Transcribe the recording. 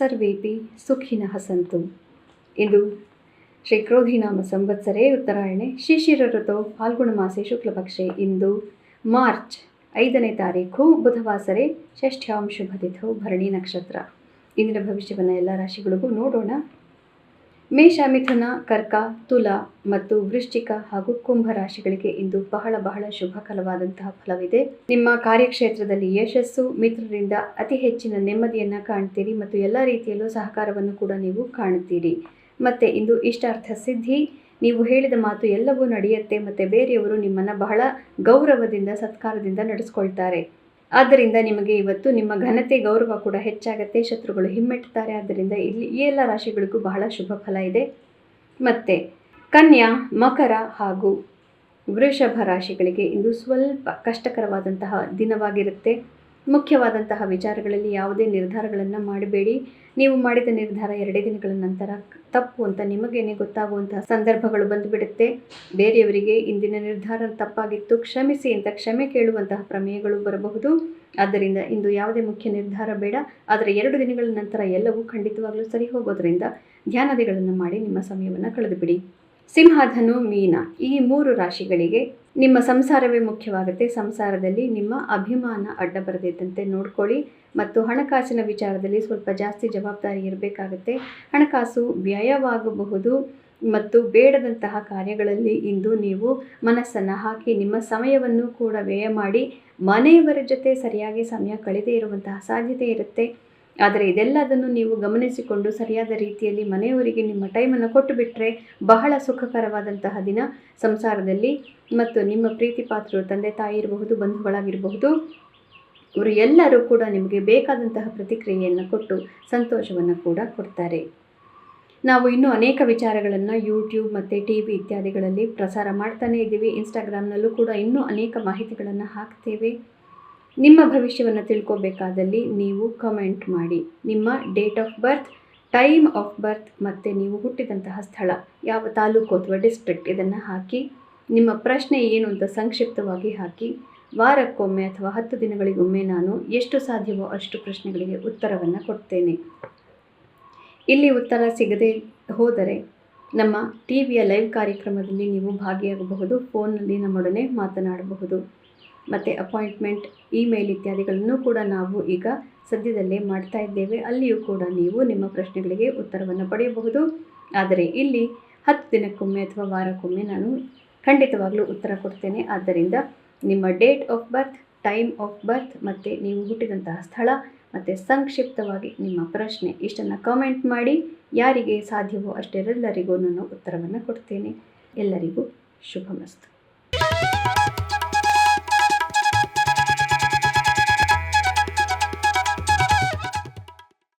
ಸರ್ವೇಪಿ ಸುಖಿನ ಹಸಂತು ಇಂದು ಶ್ರೀ ಕ್ರೋಧಿನಾಮ ಸಂವತ್ಸರೇ ಉತ್ತರಾಯಣೆ. ಶಿಶಿರ ಋತು ಫಾಲ್ಗುಣ ಮಾಸೆ ಶುಕ್ಲಪಕ್ಷೆ. ಇಂದು ಮಾರ್ಚ್ ಐದನೇ ತಾರೀಖು ಬುಧವಾಸರೆ. ಷಷ್ಠ್ಯಾಂ ಶುಭತಿಥು ಭರಣಿ ನಕ್ಷತ್ರ. ಇಂದಿನ ಭವಿಷ್ಯವನ್ನು ಎಲ್ಲ ರಾಶಿಗಳಿಗೂ ನೋಡೋಣ. ಮೇಷ ಮಿಥುನ ಕರ್ಕ, ತುಲ ಮತ್ತು ವೃಶ್ಚಿಕ ಹಾಗೂ ಕುಂಭ ರಾಶಿಗಳಿಗೆ ಇಂದು ಬಹಳ ಬಹಳ ಶುಭಕರವಾದಂತಹ ಫಲವಿದೆ. ನಿಮ್ಮ ಕಾರ್ಯಕ್ಷೇತ್ರದಲ್ಲಿ ಯಶಸ್ಸು, ಮಿತ್ರರಿಂದ ಅತಿ ಹೆಚ್ಚಿನ ನೆಮ್ಮದಿಯನ್ನು ಕಾಣ್ತೀರಿ ಮತ್ತು ಎಲ್ಲ ರೀತಿಯಲ್ಲೂ ಸಹಕಾರವನ್ನು ಕೂಡ ನೀವು ಕಾಣುತ್ತೀರಿ. ಮತ್ತು ಇಂದು ಇಷ್ಟಾರ್ಥ ಸಿದ್ಧಿ, ನೀವು ಹೇಳಿದ ಮಾತು ಎಲ್ಲವೂ ನಡೆಯುತ್ತೆ ಮತ್ತು ಬೇರೆಯವರು ನಿಮ್ಮನ್ನು ಬಹಳ ಗೌರವದಿಂದ, ಸತ್ಕಾರದಿಂದ ನಡೆಸ್ಕೊಳ್ತಾರೆ. ಆದ್ದರಿಂದ ನಿಮಗೆ ಇವತ್ತು ನಿಮ್ಮ ಘನತೆ ಗೌರವ ಕೂಡ ಹೆಚ್ಚಾಗತ್ತೆ, ಶತ್ರುಗಳು ಹಿಮ್ಮೆಟ್ಟುತ್ತಾರೆ. ಆದ್ದರಿಂದ ಇಲ್ಲಿ ಈ ಎಲ್ಲ ರಾಶಿಗಳಿಗೂ ಬಹಳ ಶುಭ ಫಲ ಇದೆ. ಮತ್ತು ಕನ್ಯಾ, ಮಕರ ಹಾಗೂ ವೃಷಭ ರಾಶಿಗಳಿಗೆ ಇಂದು ಸ್ವಲ್ಪ ಕಷ್ಟಕರವಾದಂತಹ ದಿನವಾಗಿರುತ್ತೆ. ಮುಖ್ಯವಾದಂತಹ ವಿಚಾರಗಳಲ್ಲಿ ಯಾವುದೇ ನಿರ್ಧಾರಗಳನ್ನು ಮಾಡಬೇಡಿ. ನೀವು ಮಾಡಿದ ನಿರ್ಧಾರ ಎರಡೇ ದಿನಗಳ ನಂತರ ತಪ್ಪು ಅಂತ ನಿಮಗೇನೆ ಗೊತ್ತಾಗುವಂತಹ ಸಂದರ್ಭಗಳು ಬಂದುಬಿಡುತ್ತೆ. ಬೇರೆಯವರಿಗೆ ಇಂದಿನ ನಿರ್ಧಾರ ತಪ್ಪಾಗಿತ್ತು. ಕ್ಷಮಿಸಿ ಅಂತ ಕ್ಷಮೆ ಕೇಳುವಂತಹ ಪ್ರಮೇಯಗಳು ಬರಬಹುದು. ಆದ್ದರಿಂದ ಇಂದು ಯಾವುದೇ ಮುಖ್ಯ ನಿರ್ಧಾರ ಬೇಡ. ಆದರೆ ಎರಡು ದಿನಗಳ ನಂತರ ಎಲ್ಲವೂ ಖಂಡಿತವಾಗಲೂ ಸರಿ ಹೋಗೋದ್ರಿಂದ ಧ್ಯಾನದಿಗಳನ್ನು ಮಾಡಿ ನಿಮ್ಮ ಸಮಯವನ್ನು ಕಳೆದುಬಿಡಿ. ಸಿಂಹಧನು ಮೀನ. ಈ ಮೂರು ರಾಶಿಗಳಿಗೆ ನಿಮ್ಮ ಸಂಸಾರವೇ ಮುಖ್ಯವಾಗುತ್ತೆ. ಸಂಸಾರದಲ್ಲಿ ನಿಮ್ಮ ಅಭಿಮಾನ ಅಡ್ಡ ಬರದಿದ್ದಂತೆ ನೋಡ್ಕೊಳ್ಳಿ ಮತ್ತು ಹಣಕಾಸಿನ ವಿಚಾರದಲ್ಲಿ ಸ್ವಲ್ಪ ಜಾಸ್ತಿ ಜವಾಬ್ದಾರಿ ಇರಬೇಕಾಗುತ್ತೆ. ಹಣಕಾಸು ವ್ಯಯವಾಗಬಹುದು ಮತ್ತು ಬೇಡದಂತಹ ಕಾರ್ಯಗಳಲ್ಲಿ ಇಂದು ನೀವು ಮನಸ್ಸನ್ನು ಹಾಕಿ ನಿಮ್ಮ ಸಮಯವನ್ನು ಕೂಡ ವ್ಯಯ ಮಾಡಿ ಮನೆಯವರ ಜೊತೆ ಸರಿಯಾಗಿ ಸಮಯ ಕಳೆದೇ ಇರುವಂತಹ ಸಾಧ್ಯತೆ ಇರುತ್ತೆ. ಆದರೆ ಇದೆಲ್ಲದನ್ನು ನೀವು ಗಮನಿಸಿಕೊಂಡು ಸರಿಯಾದ ರೀತಿಯಲ್ಲಿ ಮನೆಯವರಿಗೆ ನಿಮ್ಮ ಟೈಮನ್ನು ಕೊಟ್ಟು ಬಿಟ್ಟರೆ ಬಹಳ ಸುಖಕರವಾದಂತಹ ದಿನ ಸಂಸಾರದಲ್ಲಿ ಮತ್ತು ನಿಮ್ಮ ಪ್ರೀತಿ ಪಾತ್ರರು ತಂದೆ ತಾಯಿ ಇರಬಹುದು, ಬಂಧುಗಳಾಗಿರಬಹುದು. ಇವರು ಎಲ್ಲರೂ ಕೂಡ ನಿಮಗೆ ಬೇಕಾದಂತಹ ಪ್ರತಿಕ್ರಿಯೆಯನ್ನು ಕೊಟ್ಟು ಸಂತೋಷವನ್ನು ಕೂಡ ಕೊಡ್ತಾರೆ. ನಾವು ಇನ್ನೂ ಅನೇಕ ವಿಚಾರಗಳನ್ನು ಯೂಟ್ಯೂಬ್ ಮತ್ತು ಟಿ ವಿ ಇತ್ಯಾದಿಗಳಲ್ಲಿ ಪ್ರಸಾರ ಮಾಡ್ತಾನೇ ಇದ್ದೀವಿ. ಇನ್ಸ್ಟಾಗ್ರಾಮ್ನಲ್ಲೂ ಕೂಡ ಇನ್ನೂ ಅನೇಕ ಮಾಹಿತಿಗಳನ್ನು ಹಾಕ್ತೇವೆ. ನಿಮ್ಮ ಭವಿಷ್ಯವನ್ನು ತಿಳ್ಕೊಬೇಕಾದಲ್ಲಿ ನೀವು ಕಮೆಂಟ್ ಮಾಡಿ. ನಿಮ್ಮ date of birth time of birth ಮತ್ತು ನೀವು ಹುಟ್ಟಿದಂತಹ ಸ್ಥಳ, ಯಾವ ತಾಲೂಕು ಅಥವಾ ಡಿಸ್ಟ್ರಿಕ್ಟ್ ಇದನ್ನು ಹಾಕಿ, ನಿಮ್ಮ ಪ್ರಶ್ನೆ ಏನು ಅಂತ ಸಂಕ್ಷಿಪ್ತವಾಗಿ ಹಾಕಿ, ವಾರಕ್ಕೊಮ್ಮೆ ಅಥವಾ ಹತ್ತು ದಿನಗಳಿಗೊಮ್ಮೆ ನಾನು ಎಷ್ಟು ಸಾಧ್ಯವೋ ಅಷ್ಟು ಪ್ರಶ್ನೆಗಳಿಗೆ ಉತ್ತರವನ್ನು ಕೊಡ್ತೇನೆ. ಇಲ್ಲಿ ಉತ್ತರ ಸಿಗದೆ ಹೋದರೆ ನಮ್ಮ ಟಿ ವಿಯ ಲೈವ್ ಕಾರ್ಯಕ್ರಮದಲ್ಲಿ ನೀವು ಭಾಗಿಯಾಗಬಹುದು ಫೋನ್ನಲ್ಲಿ ನಮ್ಮೊಡನೆ ಮಾತನಾಡಬಹುದು. ಮತ್ತು ಅಪಾಯಿಂಟ್ಮೆಂಟ್ ಇಮೇಲ್ ಇತ್ಯಾದಿಗಳನ್ನು ಕೂಡ ನಾವು ಈಗ ಸದ್ಯದಲ್ಲೇ ಮಾಡ್ತಾ ಇದ್ದೇವೆ. ಅಲ್ಲಿಯೂ ಕೂಡ ನೀವು ನಿಮ್ಮ ಪ್ರಶ್ನೆಗಳಿಗೆ ಉತ್ತರವನ್ನು ಪಡೆಯಬಹುದು. ಆದರೆ ಇಲ್ಲಿ ಹತ್ತು ದಿನಕ್ಕೊಮ್ಮೆ ಅಥವಾ ವಾರಕ್ಕೊಮ್ಮೆ ನಾನು ಖಂಡಿತವಾಗಲೂ ಉತ್ತರ ಕೊಡ್ತೇನೆ. ಆದ್ದರಿಂದ ನಿಮ್ಮ date of birth time of birth ಮತ್ತು ನೀವು ಹುಟ್ಟಿದಂತಹ ಸ್ಥಳ ಮತ್ತು ಸಂಕ್ಷಿಪ್ತವಾಗಿ ನಿಮ್ಮ ಪ್ರಶ್ನೆ ಇಷ್ಟನ್ನು ಕಾಮೆಂಟ್ ಮಾಡಿ. ಯಾರಿಗೆ ಸಾಧ್ಯವೋ ಅಷ್ಟೆಲ್ಲರಿಗೂ ನಾನು ಉತ್ತರವನ್ನು ಕೊಡ್ತೇನೆ. ಎಲ್ಲರಿಗೂ ಶುಭಮಸ್ತು.